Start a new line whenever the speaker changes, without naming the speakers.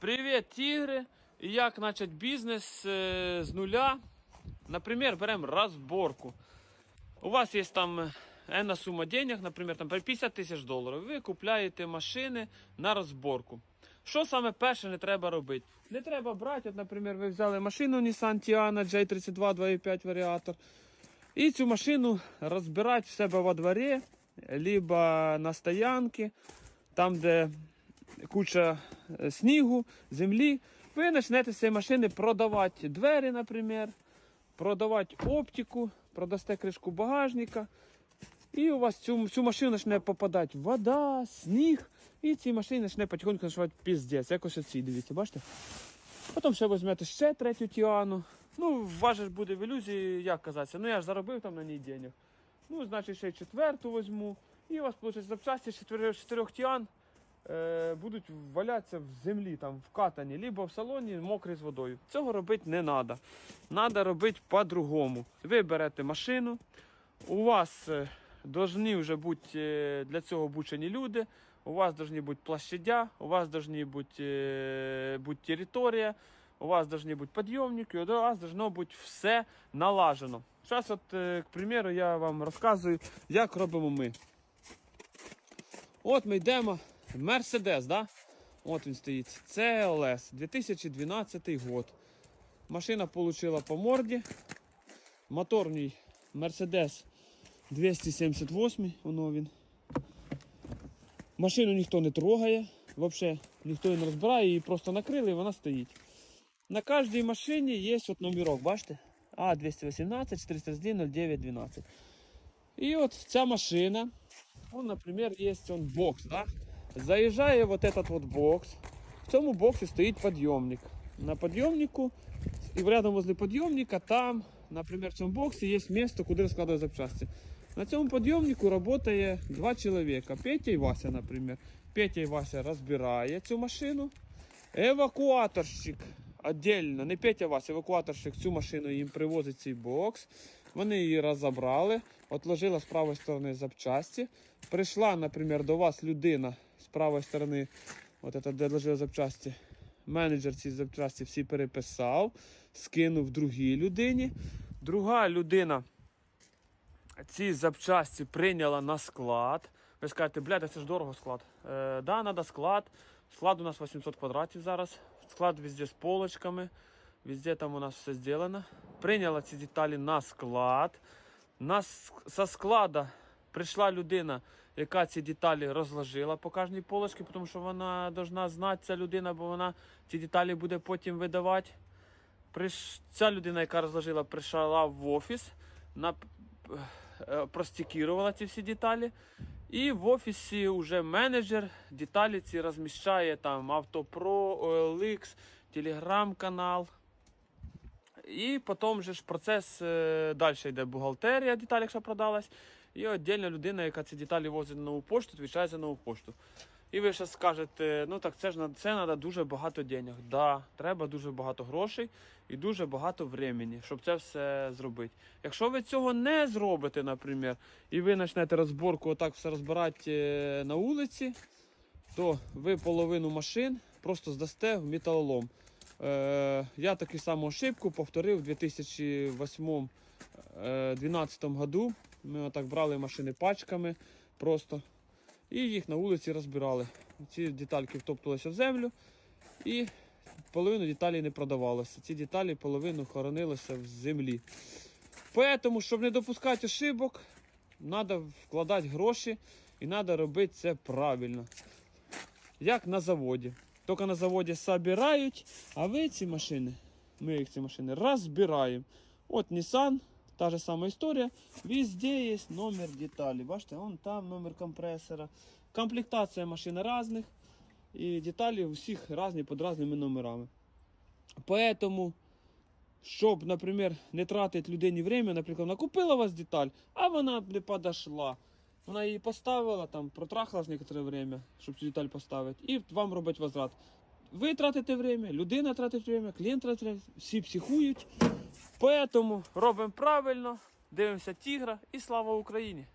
Привіт, тігри! Як почати бізнес е, з нуля? Наприклад, беремо розборку. У вас є там енна сума денег, наприклад, там 50 тисяч доларів. Ви купляєте машини на розборку. Що саме перше не треба робити? Не треба брати, от, наприклад, ви взяли машину Nissan Tiana J32 2.5 варіатор. І цю машину розбирати в себе во дворі, либо на стоянці, там, де куча снігу, землі. Ви почнете з цієї машини продавати двері, наприклад, продавати оптику, продасте кришку багажника. І у вас цю, цю машину почне попадати вода, сніг, і цій машині почне потихоньку нашивати піздець. Якось оці, дивіться, бачите? Потім ще візьмете ще третю тіану. Ну, вас ж буде в ілюзії, як казатися, ну я ж заробив там на ній денег. Ну, значить, ще четверту візьму. І у вас вийде запчасті з чотирьох, тіан е, будуть валятися в землі, там, вкатані, либо в салоні мокрі з водою. Цього робити не треба. Треба робити по-другому. Ви берете машину, у вас е, должны вже бути е, для цього обучені люди, у вас должны бути площадя, у вас должны бути, е, бути територія, у вас должны бути підйомники, у вас должно бути все налажено. Зараз, от, е, к примеру, я вам розказую, як робимо ми. От ми йдемо. Мерседес, да? От він стоїть. CLS 2012 год. Машина получила по морді. Мотор в ній Mercedes 278, воно він. Машину ніхто не трогає, взагалі ніхто її не розбирає, її просто накрили і вона стоїть. На кожній машині є от номерок, бачите? А218 431 09 12. І от ця машина, он, наприклад, є он бокс, да? Заїжджає вот этот вот бокс. В цьому боксі стоїть підйомник. На підйомнику і рядом возле підйомника там, наприклад, в цьому боксі є місце, куди розкладати запчасти. На цьому підйомнику працює два чоловіка. Петя і Вася, наприклад. Петя і Вася розбирає цю машину. Евакуаторщик отдельно, не Петя а Вася, евакуаторщик цю машину їм привозить цей бокс. Вони її розібрали, отложила з правої сторони запчасті. Прийшла, наприклад, до вас людина з правої сторони, от це, де лежали запчасті. Менеджер ці запчасті всі переписав, скинув другій людині. Друга людина ці запчасті прийняла на склад. Ви скажете, блядь, це ж дорого склад. Е, да, треба склад. Склад у нас 800 квадратів зараз. Склад везде з полочками. Везде там у нас все зроблено. Прийняла ці деталі на склад. На, с- со склада прийшла людина, яка ці деталі розложила по кожній полочці, тому що вона повинна знати ця людина, бо вона ці деталі буде потім видавати. Приш... Ця людина, яка розложила, прийшла в офіс, на... е, простекірувала ці всі деталі. І в офісі вже менеджер деталі ці розміщає там Автопро, OLX, телеграм-канал. І потім же ж процес е, далі йде бухгалтерія, деталь, якщо продалась. І віддільна людина, яка ці деталі возить на нову пошту, відповідає за нову пошту. І ви ще скажете, ну так це ж на це треба дуже багато денег. Да, треба дуже багато грошей і дуже багато времени, щоб це все зробити. Якщо ви цього не зробите, наприклад, і ви почнете розборку отак все розбирати е, на вулиці, то ви половину машин просто здасте в металолом. Е, я таку саму ошибку повторив у 2008-2012 году. Ми отак брали машини пачками просто і їх на вулиці розбирали. Ці детальки втоптувалися в землю і половину деталей не продавалося. Ці деталі половину хоронилися в землі. Тому, щоб не допускати ошибок, треба вкладати гроші і треба робити це правильно. Як на заводі. Тільки на заводі собирають, а ви ці машини, ми їх ці машини розбираємо. От Nissan, та же сама історія. Везде є номер деталі. Бачите, вон там номер компресора. Комплектація машин різних. І деталі у всіх різні під різними номерами. Поэтому, щоб, наприклад, не тратити людині время, наприклад, вона купила у вас деталь, а вона не подошла. Вона її поставила, там, протрахала з некоторе время, щоб цю деталь поставити, і вам робить возврат. Ви тратите время, людина тратить время, клієнт тратить всі психують. Поэтому робимо правильно, дивимося тігра і слава Україні!